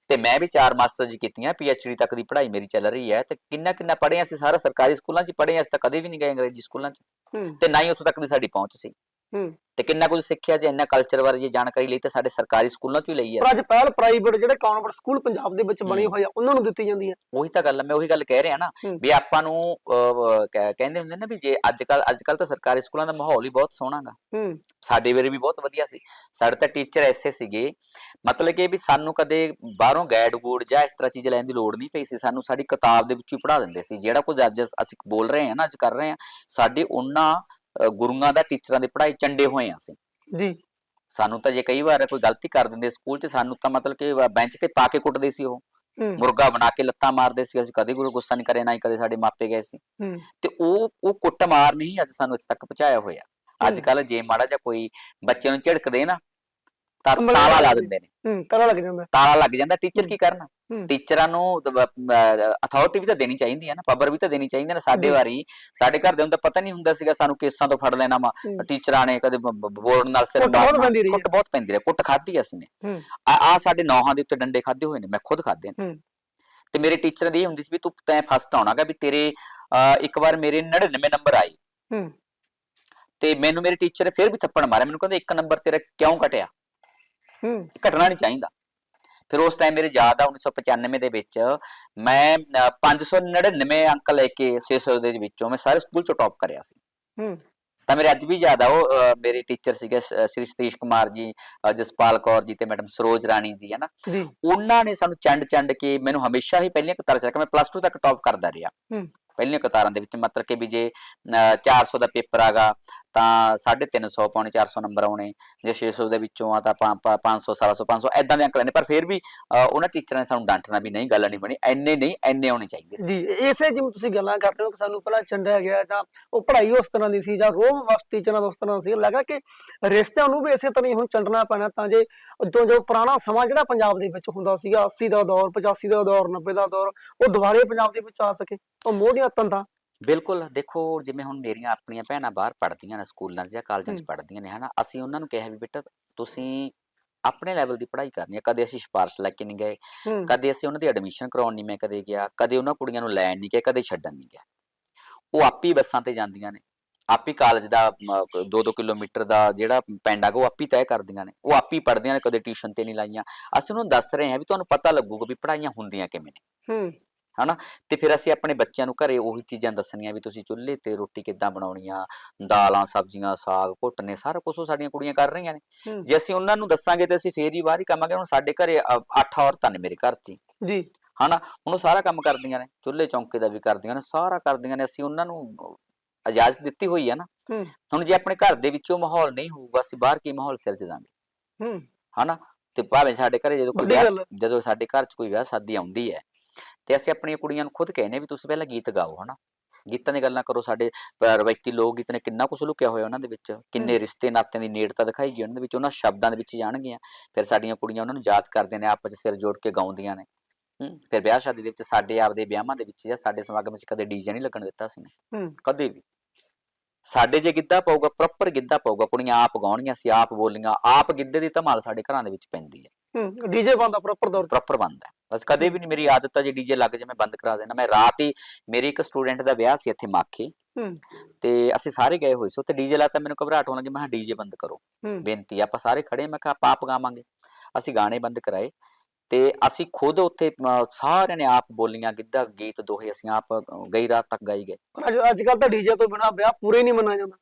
ਤੇ ਮੈਂ ਵੀ ਚਾਰ ਮਾਸਟਰ ਜੀ ਕੀਤੀਆਂ ਡੀ ਤੱਕ ਦੀ ਪੜ੍ਹਾਈ ਮੇਰੀ ਚੱਲ ਰਹੀ ਹੈ ਤੇ ਕਿੰਨਾ ਕਿੰਨਾ ਪੜ੍ਹੇ ਅਸੀਂ ਸਾਰਾ ਸਰਕਾਰੀ ਸਕੂਲਾਂ 'ਚ ਪੜ੍ਹੇ ਹਾਂ, ਅਸੀਂ ਤਾਂ ਕਦੇ ਵੀ ਨਹੀਂ ਗਏ ਅੰਗਰੇਜ਼ੀ ਸਕੂਲਾਂ 'ਚ। ਤੇ ਨਾ ਹੀ ਉੱਥੋਂ ਤੱਕ ਦੀ ਸਾਡੀ ਪਹੁੰਚ ਸੀ। ਹੂੰ। ਤੇ ਕਿੰਨਾ ਕੁਝ ਸਿੱਖਿਆ ਜੇ ਇੰਨਾ ਕਲਚਰ ਬਾਰੇ ਜੇ ਜਾਣਕਾਰੀ ਲਈ ਤਾਂ ਸਾਡੇ ਸਰਕਾਰੀ ਸਕੂਲਾਂ 'ਚ ਹੀ ਲਈ ਹੈ ਪਰ ਅੱਜ ਪਹਿਲ ਪ੍ਰਾਈਵੇਟ ਜਿਹੜੇ ਕਨਵਰਟ ਸਕੂਲ ਪੰਜਾਬ ਦੇ ਵਿੱਚ ਬਣੇ। ਹੋਏ ਆ ਉਹਨਾਂ ਨੂੰ ਦਿੱਤੀ ਜਾਂਦੀ ਹੈ ਉਹੀ ਤਾਂ ਗੱਲ ਮੈਂ ਉਹੀ ਗੱਲ ਕਹਿ ਰਿਹਾ ਨਾ। ਵੀ ਆਪਾਂ ਨੂੰ ਕਹਿੰਦੇ ਹੁੰਦੇ ਨੇ ਵੀ ਜੇ ਅੱਜ ਕੱਲ ਅੱਜ ਕੱਲ ਤਾਂ ਸਰਕਾਰੀ ਸਕੂਲਾਂ ਦਾ ਮਾਹੌਲ ਹੀ ਬਹੁਤ ਸੋਹਣਾ ਗਾ। ਹੂੰ। ਸਾਡੇ ਵੇਲੇ ਵੀ ਬਹੁਤ ਵਧੀਆ ਸੀ। ਸਾਡੇ ਤਾਂ ਟੀਚਰ ਐਸੇ ਸੀਗੇ ਮਤਲਬ ਕਿ ਵੀ ਸਾਨੂੰ ਕਦੇ ਬਾਹਰੋਂ ਗਾਈਡ ਗੂਡ ਜਾਂ ਇਸ ਤਰ੍ਹਾਂ ਚੀਜ਼ ਲੈਣ ਦੀ ਲੋੜ ਨਹੀਂ ਪਈ ਸੀ। ਸਾਨੂੰ ਸਾਡੀ ਕਿਤਾਬ ਦੇ ਵਿੱਚੋਂ ਹੀ ਪੜ੍ਹਾ ਦਿੰਦੇ ਸੀ। ਜਿਹੜਾ ਕੁਝ ਅੱਜ ਅਸੀਂ ਬੋਲ ਰਹੇ ਹਾਂ ਨਾ ਅੱਜ ਕਰ ਰਹੇ ਹਾਂ ਸਾਡੇ ਉਹਨਾਂ ਗੁਰੂਆਂ ਦਾ ਟੀਚਰਾਂ ਦੀ ਪੜ੍ਹਾਈ ਚੰਡੇ ਹੋਏ ਹਾਂ ਅਸੀਂ। ਜੀ। ਸਾਨੂੰ ਤਾਂ ਜੇ ਕਈ ਵਾਰ ਕੋਈ ਗਲਤੀ ਕਰ ਦਿੰਦੇ ਸਕੂਲ 'ਚ ਸਾਨੂੰ ਤਾਂ ਮਤਲਬ ਕਿ ਬੈਂਚ ਤੇ ਪਾ ਕੇ ਕੁੱਟਦੇ ਸੀ ਉਹ। ਮੁਰਗਾ ਬਣਾ ਕੇ ਲੱਤਾਂ ਮਾਰਦੇ ਸੀ ਅਸੀਂ ਕਦੇ ਕੋਈ ਗੁੱਸਾ ਨਹੀਂ ਕਰੇ ਨਾ ਹੀ ਕਦੇ ਸਾਡੇ ਮਾਪੇ ਗਏ ਸੀ। ਤੇ ਉਹ ਉਹ ਕੁੱਟ ਮਾਰ ਨਹੀਂ ਅੱਜ ਸਾਨੂੰ ਇੱਥੇ ਤੱਕ ਪਹੁੰਚਾਇਆ ਹੋਇਆ। ਅੱਜ। ਕੱਲ ਜੇ ਮਾੜਾ ਜਿਹਾ ਕੋਈ ਬੱਚੇ ਨੂੰ ਝਿੜਕਦੇ ਨਾ ਤਾਂ ਤਾਲਾ ਲਾ ਦਿੰਦੇ ਨੇ। ਹੂੰ ਤਰਾ ਲੱਗ ਜਾਂਦਾ। ਤਾਲਾ ਲੱਗ ਜਾਂਦਾ ਟੀਚਰ ਕੀ ਕਰਨ। ਟੀਚਰਾਂ ਨੂੰ ਅਥਾਰਟੀ ਵੀ ਤਾਂ ਦੇਣੀ ਚਾਹੀਦੀ ਹੈ ਨਾ ਪਾਵਰ ਵੀ ਤਾਂ ਦੇਣੀ ਚਾਹੀਦੀ ਹੈ ਨਾ। ਸਾਡੇ। ਵਾਰੀ ਸਾਡੇ ਘਰ ਦੇ ਨੂੰ ਤਾਂ ਪਤਾ ਨਹੀਂ ਹੁੰਦਾ ਸੀਗਾ ਸਾਨੂੰ ਕੇਸਾਂ ਤੋਂ ਫੜ ਲੈਣਾ ਵਾ। ਟੀਚਰਾਂ ਨੇ ਕਦੇ ਬ- ਬ- ਬੋਲਣ ਨਾਲ ਸਿਰ ਕੁੱਟ ਬਹੁਤ ਮਾਰਨਾ, ਪੈਂਦੀ ਰਹੀ ਹੈ। ਕੁੱਟ ਬਹੁਤ ਪੈਂਦੀ ਰਹੀ ਕੁੱਟ ਖਾਧੀ ਅਸੀਂ ਨੇ। ਆ ਸਾਡੇ ਨੌਹਾਂ ਦੇ ਉੱਤੇ ਡੰਡੇ ਖਾਦੇ ਹੋਏ ਨੇ ਮੈਂ ਖੁਦ ਖਾਦੇ ਨੇ। ਤੇ ਮੇਰੇ ਟੀਚਰ ਦੀ ਇਹ ਹੁੰਦੀ ਸੀ ਵੀ ਤੂੰ ਤੈਂ ਫਸਟ ਆਉਣਾਗਾ ਵੀ ਤੇਰੇ ਇੱਕ ਵਾਰ ਮੇਰੇ 99 ਨੰਬਰ ਆਏ। ਹੂੰ। ਤੇ ਮੈਨੂੰ ਮੇਰੇ ਟੀਚਰ ਫਿਰ ਵੀ ਥੱਪੜ ਮਾਰਿਆ। ਮੈਨੂੰ ਕਹਿੰਦੇ ਇੱਕ ਨੰਬਰ ਤੇਰਾ ਕਿਉਂ ਘਟਿਆ? ਹੂੰ। ਘਟਣਾ ਨਹੀਂ ਚਾਹੀਦਾ। ਫਿਰ ਉਸ ਟਾਈਮ ਮੇਰੇ ਯਾਦ ਆ 1995 ਦੇ ਵਿੱਚ ਮੈਂ ਅਹ, 599 ਅੰਕ ਲੈ ਕੇ 600 ਦੇ ਵਿੱਚੋਂ ਮੈਂ ਸਾਰੇ ਸਕੂਲ ਚੋਂ ਟੌਪ ਕਰਿਆ ਸੀ। ਹੂੰ। ਤਾਂ ਮੇਰੇ ਅੱਜ ਵੀ ਯਾਦ ਆ ਉਹ ਮੇਰੇ ਟੀਚਰ ਸੀਗੇ ਸ੍ਰੀ ਸਤੀਸ਼ ਕੁਮਾਰ ਜੀ ਜਸਪਾਲ ਕੌਰ ਜੀ ਤੇ ਮੈਡਮ ਸਰੋਜ ਰਾਣੀ ਜੀ ਹੈ ਨਾ ਜੀ। ਉਹਨਾਂ ਨੇ ਸਾਨੂੰ ਚੰਡ ਚੰਡ ਕੇ ਮੈਨੂੰ ਹਮੇਸ਼ਾ ਹੀ ਪਹਿਲੀਆਂ ਕਤਾਰਾਂ ਚ ਰੱਖਿਆ। ਮੈਂ ਪਲੱਸ 2 ਤੱਕ ਟੌਪ ਕਰਦਾ ਰਿਹਾ। ਹੂੰ। ਪਹਿਲੀਆਂ ਕਤਾਰਾਂ ਦੇ ਵਿੱਚ ਮਤਲਬ ਕਿ ਵੀ ਜੇ ਅਹ, 400 ਦਾ ਪੇਪਰ ਆਗਾ ਤਾਂ 350 ਪੌਣੇ 400 ਨੰਬਰ ਆਉਣੇ, ਜੇ 600 ਦੇ ਵਿੱਚੋਂ ਆ ਤਾਂ 500 700 500 ਐਦਾਂ ਦੇ ਅੰਕ ਲੈਣੇ ਪਰ ਫਿਰ ਵੀ ਉਹਨਾਂ ਟੀਚਰਾਂ ਨੇ ਸਾਨੂੰ ਡਾਂਟਣਾ ਵੀ ਨਹੀਂ, ਗੱਲ ਨਹੀਂ ਬਣੀ ਐਨੇ ਨਹੀਂ ਐਨੇ ਆਉਣੇ ਚਾਹੀਦੇ ਜੀ, ਇਸੇ ਜਿਵੇਂ ਤੁਸੀਂ ਗੱਲਾਂ ਕਰਦੇ ਹੋ ਕਿ ਸਾਨੂੰ ਪਹਿਲਾਂ ਚੰਡਿਆ ਗਿਆ ਜਾਂ ਉਹ ਪੜ੍ਹਾਈ ਉਸ ਤਰ੍ਹਾਂ ਦੀ ਸੀ ਜਾਂ ਰੋਮ ਵਸ ਟੀਚਰਾਂ ਦਾ ਉਸ ਤਰ੍ਹਾਂ ਸੀ, ਲੱਗਾ ਕਿ ਰਿਸ਼ਤਿਆਂ ਨੂੰ ਵੀ ਇਸੇ ਤਰ੍ਹਾਂ ਹੀ ਹੁਣ ਚੰਡਣਾ ਪੈਣਾ, ਤਾਂ ਜੇ ਉਦੋਂ ਜੋ ਪੁਰਾਣਾ ਸਮਾਂ ਜਿਹੜਾ ਪੰਜਾਬ ਦੇ ਵਿੱਚ ਹੁੰਦਾ ਸੀਗਾ 80 ਦਾ ਦੌਰ 85 ਦਾ ਦੌਰ 90 ਦਾ ਦੌਰ, ਉਹ ਦੁਬਾਰੇ ਪੰਜਾਬ ਦੇ ਵਿੱਚ ਆ ਸਕੇ, ਉਹ ਮੋਢੀਆਂ ਤੰਦਾਂ ਬਿਲਕੁਲ ਦੇਖੋ ਜਿਵੇਂ ਹੁਣ ਮੇਰੀਆਂ ਆਪਣੀਆਂ ਭੈਣਾਂ ਬਾਹਰ ਪੜ੍ਹਦੀਆਂ ਨੇ ਸਕੂਲਾਂ 'ਚ ਜਾਂ ਕਾਲਜਾਂ 'ਚ ਹੂੰ। ਪੜ੍ਹਦੀਆਂ ਨੇ ਹਨਾ ਅਸੀਂ ਉਹਨਾਂ ਨੂੰ ਕਿਹਾ ਵੀ ਬੇਟਾ ਤੁਸੀਂ ਆਪਣੇ ਲੈਵਲ ਦੀ ਪੜ੍ਹਾਈ ਕਰਨੀ ਹੈ ਕਦੇ ਅਸੀਂ ਸਿਫਾਰਿਸ਼ ਲੈ ਕੇ ਨਹੀਂ ਗਏ ਹੂੰ। ਕਦੇ ਅਸੀਂ ਉਹਨਾਂ ਦੀ ਐਡਮਿਸ਼ਨ ਕਰਾਉਣ ਨਹੀਂ ਮੈਂ ਕਦੇ ਗਿਆ ਕਦੇ ਉਹਨਾਂ ਕੁੜੀਆਂ ਨੂੰ ਲੈਣ ਨਹੀਂ ਗਿਆ ਕਦੇ ਛੱਡਣ ਨਹੀਂ ਗਿਆ। ਉਹ ਆਪੀ ਬੱਸਾਂ ਤੇ ਜਾਂਦੀਆਂ ਨੇ ਆਪੀ ਕਾਲਜ ਦਾ 2-2 ਕਿਲੋਮੀਟਰ ਦਾ ਜਿਹੜਾ ਪਿੰਡ ਹੈਗਾ ਉਹ ਆਪੀ ਤੈਅ ਕਰਦੀਆਂ ਨੇ ਉਹ ਆਪੀ ਪੜ੍ਹਦੀਆਂ ਨੇ ਕਦੇ ਟਿਊਸ਼ਨ ਤੇ ਨਹੀਂ ਲਾਈਆਂ। ਅਸੀਂ ਉਹਨੂੰ ਦੱਸ ਰਹੇ ਹਾਂ ਵੀ ਤੁਹਾਨੂੰ ਪਤਾ ਲੱਗੂਗਾ ਵੀ ਪੜ੍ਹਾਈਆਂ ਹੁੰਦੀਆਂ ਕਿਵੇਂ ਨੇ। ਹੂੰ। ਤੇ ਫਿਰ ਅਸੀਂ ਆਪਣੇ ਬੱਚਿਆਂ ਨੂੰ ਘਰੇ ਉਹੀ ਚੀਜ਼ਾਂ ਦੱਸਣੀਆਂ ਵੀ ਤੁਸੀਂ ਚੁੱਲ੍ਹੇ ਤੇ ਰੋਟੀ ਕਿੱਦਾਂ ਬਣਾਉਣੀਆਂ ਦਾਲਾਂ ਸਬਜ਼ੀਆਂ ਸਾਗ ਘੁੱਟਨੇ ਸਾਰਾ ਕੁਝ ਉਹ ਸਾਡੀਆਂ ਕੁੜੀਆਂ ਕਰ ਰਹੀਆਂ ਨੇ। ਜੇ ਅਸੀਂ ਉਹਨਾਂ ਨੂੰ ਦੱਸਾਂਗੇ ਤੇ ਅਸੀਂ ਫੇਰ ਹੀ ਬਾਹਰ ਹੀ ਕਮਾਂਗੇ ਹੁਣ ਸਾਡੇ ਘਰੇ ਅੱਠ ਔਰਤਾਂ ਨੇ ਮੇਰੇ ਘਰ 'ਚ ਜੀ। ਹਨਾ? ਹੁਣ ਉਹ ਸਾਰਾ ਕੰਮ ਕਰਦੀਆਂ ਨੇ ਚੁੱਲ੍ਹੇ ਚੌਂਕੇ ਦਾ ਵੀ ਕਰਦੀਆਂ ਨੇ ਸਾਰਾ ਕਰਦੀਆਂ ਨੇ ਅਸੀਂ ਉਹਨਾਂ ਨੂੰ ਇਜਾਜ਼ਤ ਦਿੱਤੀ ਹੋਈ ਹੈ ਨਾ। ਹੁਣ ਜੇ ਆਪਣੇ ਘਰ ਦੇ ਵਿੱਚੋਂ ਮਾਹੌਲ ਨਹੀਂ ਹੋਊਗਾ ਅਸੀਂ ਬਾਹਰ ਕੀ ਮਾਹੌਲ ਸਿਰਜ ਦਾਂਗੇ? ਹਨਾ? ਤੇ ਭਾਵੇਂ ਸਾਡੇ ਘਰੇ ਜਦੋਂ ਕੋਈ। ਜਦੋਂ ਸਾਡੇ ਘਰ 'ਚ ਕੋਈ ਵਿਆਹ ਸ਼ਾਦੀ ਆਉਂਦੀ ਹੈ ਤੇ ਅਸੀਂ ਆਪਣੀਆਂ ਕੁੜੀਆਂ ਨੂੰ ਖੁਦ ਕਹਿੰਦੇ ਵੀ ਤੁਸੀਂ ਪਹਿਲਾਂ ਗੀਤ ਗਾਓ ਹਨਾ। ਗੀਤਾਂ ਦੀ ਗੱਲਾਂ ਕਰੋ ਸਾਡੇ ਰਵਾਇਤੀ ਲੋਕ ਗੀਤ ਨੇ ਕਿੰਨਾ ਕੁਝ ਲੁਕਿਆ ਹੋਇਆ ਉਹਨਾਂ ਦੇ ਵਿੱਚ ਕਿੰਨੇ ਰਿਸ਼ਤੇ ਨਾਤਿਆਂ ਦੀ ਨੇੜਤਾ ਦਿਖਾਈ ਗਈ ਉਹਨਾਂ ਦੇ ਵਿੱਚ ਉਹਨਾਂ ਸ਼ਬਦਾਂ ਦੇ ਵਿੱਚ ਜਾਣਗੀਆਂ ਫਿਰ ਸਾਡੀਆਂ ਕੁੜੀਆਂ ਉਹਨਾਂ ਨੂੰ ਯਾਦ ਕਰਦੀਆਂ ਨੇ ਆਪਸ 'ਚ ਸਿਰ ਜੋੜ ਕੇ ਗਾਉਂਦੀਆਂ ਨੇ। ਫਿਰ ਵਿਆਹ ਸ਼ਾਦੀ ਦੇ ਵਿੱਚ ਸਾਡੇ ਆਪਦੇ ਵਿਆਹਾਂ ਦੇ ਵਿੱਚ ਜਾਂ ਸਾਡੇ ਸਮਾਗਮ ਵਿੱਚ ਕਦੇ ਡੀਜੇ ਨਹੀਂ ਲੱਗਣ ਦਿੱਤਾ ਸੀ ਕਦੇ ਵੀ। ਸਾਡੇ ਜੇ ਗਿੱਧਾ ਪਊਗਾ ਪ੍ਰੋਪਰ ਗਿੱਧਾ ਪਊਗਾ ਕੁੜੀਆਂ ਆਪ ਗਾਉਣਗੀਆਂ ਸੀ ਆਪ ਬੋਲੀਆਂ ਆਪ ਗਿੱਧੇ ਦੀ ਧਮਾਲ ਸਾਡੇ ਘਰਾਂ ਦੇ ਵਿੱਚ ਪੈਂਦੀ ਹੈ। ਹੂੰ ਡੀਜੇ ਬੰਦਾ ਪ੍ਰੋਪਰ ਦੌਰ। ਪ੍ਰੋਪਰ ਬੰਦ ਬਸ ਕਦੇ ਵੀ ਨਹੀਂ ਮੇਰੀ ਆਦਤ ਆ ਜੇ ਡੀਜੇ ਲੱਗ ਜਾ ਮੈਂ ਬੰਦ ਕਰਾ ਦੇਣਾ। ਮੈਂ ਰਾਤ ਹੀ ਮੇਰੀ ਇੱਕ ਸਟੂਡੈਂਟ ਦਾ ਵਿਆਹ ਸੀ ਇੱਥੇ ਮਾਖੇ। ਹੂੰ। ਤੇ ਅਸੀਂ ਸਾਰੇ ਗਏ ਹੋਏ ਸੀ ਉੱਥੇ ਡੀਜੇ ਲਾਤਾ ਮੈਨੂੰ ਘਬਰਾਹਟ ਹੋਣ ਲੱਗੀ ਮੈਂ ਡੀਜੇ ਬੰਦ ਕਰੋ। ਬੇਨਤੀ ਆਪਾਂ ਸਾਰੇ ਖੜੇ ਮੈਂ ਕਿਹਾ ਆਪਾਂ ਆਪ ਗਾਵਾਂਗੇ। ਅਸੀਂ ਗਾਣੇ ਬੰਦ ਕਰਾਏ। ਤੇ ਅਸੀਂ ਖੁਦ ਉੱਥੇ ਸਾਰਿਆਂ ਨੇ ਆਪ ਬੋਲੀਆਂ ਗਿੱਧਾ ਗੀਤ ਦੋਹੇ ਅਸੀਂ ਆਪ ਗਈ ਰਾਤ ਤੱਕ ਗਾਈ ਗਏ। ਪਰ ਅੱਜ ਕੱਲ ਤਾਂ ਡੀਜੇ ਤੋਂ ਬਿਨਾ ਵਿਆਹ ਪੂਰੇ ਨਹੀਂ ਮੰਨਿਆ ਜਾਂਦਾ।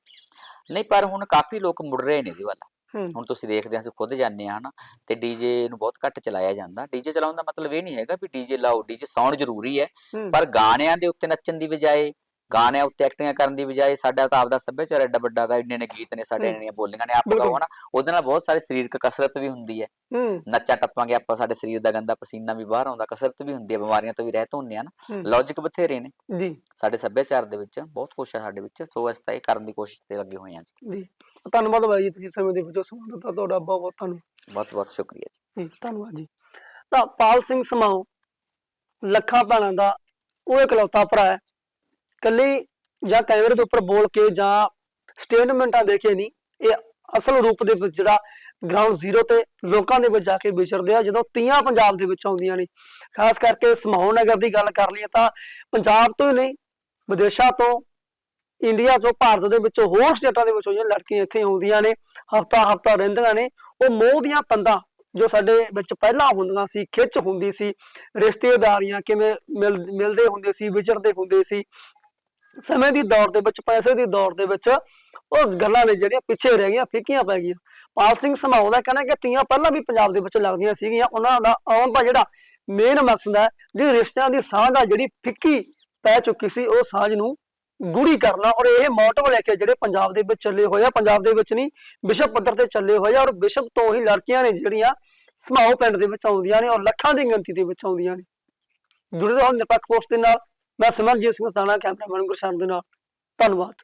ਨਹੀਂ ਪਰ ਹੁਣ ਕਾਫੀ ਲੋਕ ਮੁੜ ਰਹੇ ਨੇ ਇਹਦੇ ਵੱਲ। ਹੁਣ ਤੁਸੀਂ ਦੇਖਦੇ ਆ ਅਸੀਂ ਖੁਦ ਜਾਂਦੇ ਆ ਹਨਾ ਤੇ ਡੀਜੇ ਨੂੰ ਬਹੁਤ ਘੱਟ ਚਲਾਇਆ ਜਾਂਦਾ। ਡੀਜੇ ਚਲਾਉਣ ਦਾ ਮਤਲਬ ਇਹ ਨਹੀਂ ਹੈਗਾ ਵੀ ਡੀਜੇ ਲਾਓ ਡੀਜੇ ਸਾਊਂਡ ਜ਼ਰੂਰੀ ਹੈ ਹੂੰ। ਪਰ ਗਾਣਿਆਂ ਦੇ ਉੱਤੇ ਨੱਚਣ ਦੀ ਬਜਾਏ ਗਾਣਿਆਂ ਉੱਤੇ ਐਕਟਿੰਗਾਂ ਕਰਨ ਦੀ ਬਜਾਏ ਸਾਡਾ ਤਾਂ ਆਪਦਾ ਸੱਭਿਆਚਾਰ ਐਡਾ ਵੱਡਾ ਗਾ ਇੰਨੇ ਨੇ ਗੀਤ ਨੇ ਸਾਡੇ। ਇੰਨੀਆਂ ਬੋਲੀਆਂ ਨੇ ਆਪ। ਗਾਓ ਹਨਾ ਉਹਦੇ ਨਾਲ ਬਹੁਤ ਸਾਰੀ ਸਰੀਰਕ ਕਸਰਤ ਵੀ ਹੁੰਦੀ ਹੈ। ਨੱਚਾ ਟੱਪਾਂਗੇ ਆਪਾਂ ਸਾਡੇ ਸਰੀਰ ਦਾ ਗੰਦਾ ਪਸੀਨਾ ਵੀ ਬਾਹਰ ਆਉਂਦਾ ਕਸਰਤ ਵੀ ਹੁੰਦੀ ਹੈ ਬਿਮਾਰੀਆਂ ਤੋਂ ਵੀ ਰਹਿਤ ਹੁੰਦੇ ਆ ਨਾ। ਲੌਜੀਕ ਬਥੇਰੇ ਨੇ। ਜੀ। ਸਾਡੇ ਸੱਭਿਆਚਾਰ ਦੇ ਵਿੱਚ ਬਹੁਤ ਕੁਛ ਹੈ ਸਾਡੇ ਵਿੱਚ ਸੋ ਅਸੀਂ ਤਾਂ ਇਹ ਕਰਨ ਦੀ ਕੋਸ਼ਿਸ਼ ਤੇ ਲੱਗੇ ਹੋਏ ਹਾਂ ਜੀ। ਜੀ। ਧੰਨਵਾਦ ਬਾਈ ਜੀ ਤੁਸੀਂ ਸਮੇਂ ਦੇ ਵਿੱਚੋਂ ਸਮਾਂ ਦਿੱਤਾ ਤੁਹਾਡਾ ਬਹੁਤ ਬਹੁਤ ਧੰਨਵਾਦ। ਬਹੁਤ ਬਹੁਤ ਸ਼ੁਕਰੀਆ ਜੀ। ਜੀ ਧੰਨਵਾਦ ਜੀ। ਤਾਂ ਪਾਲ ਸਿੰਘ ਸਮਾਓ ਲੱਖਾਂ ਭੈਣਾਂ ਦਾ ਉਹ ਇਕਲੌਤਾ ਭਰਾ ਹੈ। ਕੱਲੀ ਜਾਂ ਕੈਮਰੇ ਦੇ ਉੱਪਰ ਬੋਲ ਕੇ ਜਾਂ ਸਟੇਟਮੈਂਟਾਂ ਦੇ ਕੇ ਨਹੀਂ, ਇਹ ਅਸਲ ਰੂਪ ਦੇ ਵਿੱਚ ਜਿਹੜਾ ਗਰਾਊਂਡ ਜ਼ੀਰੋ ਤੇ ਲੋਕਾਂ ਦੇ ਵਿੱਚ ਜਾ ਕੇ ਵਿਚਰਦੇ ਆ, ਜਦੋਂ ਤੀਆਂ ਪੰਜਾਬ ਦੇ ਵਿੱਚ ਆਉਂਦੀਆਂ ਨੇ। ਖਾਸ ਕਰਕੇ ਸਮਾਉ ਨਗਰ ਦੀ ਗੱਲ ਕਰ ਲਈਏ ਤਾਂ ਪੰਜਾਬ ਤੋਂ ਹੀ ਨਹੀਂ, ਵਿਦੇਸ਼ਾਂ ਤੋਂ, ਇੰਡੀਆ ਤੋਂ, ਭਾਰਤ ਦੇ ਵਿੱਚੋਂ ਹੋਰ ਸਟੇਟਾਂ ਦੇ ਵਿੱਚੋਂ ਜਿਹੜੀਆਂ ਲੜਕੀਆਂ ਇੱਥੇ ਆਉਂਦੀਆਂ ਨੇ, ਹਫਤਾ ਹਫਤਾ ਰਹਿੰਦੀਆਂ ਨੇ, ਉਹ ਮੋਹ ਦੀਆਂ ਤੰਦਾਂ ਜੋ ਸਾਡੇ ਵਿੱਚ ਪਹਿਲਾਂ ਹੁੰਦੀਆਂ ਸੀ, ਖਿੱਚ ਹੁੰਦੀ ਸੀ, ਰਿਸ਼ਤੇਦਾਰੀਆਂ ਕਿਵੇਂ ਮਿਲ, ਮਿਲਦੇ ਹੁੰਦੇ ਸੀ, ਵਿਚਰਦੇ ਹੁੰਦੇ ਸੀ ਸਮੇਂ ਦੀ ਦੌੜ ਦੇ ਵਿੱਚ, ਪੈਸੇ ਦੀ ਦੌੜ ਦੇ ਵਿੱਚ ਉਸ ਗੱਲਾਂ ਨੇ ਜਿਹੜੀਆਂ ਪਿੱਛੇ ਰਹਿ ਗਈਆਂ, ਫਿੱਕੀਆਂ ਪੈ ਗਈਆਂ। ਪਾਲ ਸਿੰਘ ਸਮਾਉ ਦਾ ਕਹਿਣਾ ਕਿ ਤੀਆਂ ਪਹਿਲਾਂ ਵੀ ਪੰਜਾਬ ਦੇ ਵਿੱਚ ਲੱਗਦੀਆਂ ਸੀਗੀਆਂ, ਉਹਨਾਂ ਦਾ ਆਉਣ ਦਾ ਜਿਹੜਾ ਮੇਨ ਮਕਸਦ ਹੈ, ਜਿਹੜੀ ਰਿਸ਼ਤਿਆਂ ਦੀ ਸਾਂਝ ਆ, ਜਿਹੜੀ ਫਿੱਕੀ ਪੈ ਚੁੱਕੀ ਸੀ, ਉਹ ਸਾਂਝ ਨੂੰ ਗੂੜੀ ਕਰਨਾ ਔਰ ਇਹ ਮੋਟਿਵ ਲੈ ਕੇ ਜਿਹੜੇ ਪੰਜਾਬ ਦੇ ਵਿੱਚ ਚੱਲੇ ਹੋਏ ਆ, ਪੰਜਾਬ ਦੇ ਵਿੱਚ ਨਹੀਂ ਵਿਸ਼ਵ ਪੱਧਰ ਤੇ ਚੱਲੇ ਹੋਏ ਆ ਔਰ ਵਿਸ਼ਵ ਤੋਂ ਹੀ ਲੜਕੀਆਂ ਨੇ ਜਿਹੜੀਆਂ ਸਮਾਉ ਪਿੰਡ ਦੇ ਵਿੱਚ ਆਉਂਦੀਆਂ ਨੇ ਔਰ ਲੱਖਾਂ ਦੀ ਗਿਣਤੀ ਦੇ ਵਿੱਚ ਆਉਂਦੀਆਂ ਨੇ। ਜੁੜੇ ਰਹੋ ਨਿਰਪੱਖ ਪੋਸਟ ਦੇ ਨਾਲ। ਮੈਂ ਸਿਮਰਜੀਤ ਸਿੰਘ ਸਾਨਾ ਕੈਮਰਾਮੈਨ ਗੁਰਸ਼ਰਨ ਦੇ ਨਾਲ। ਧੰਨਵਾਦ।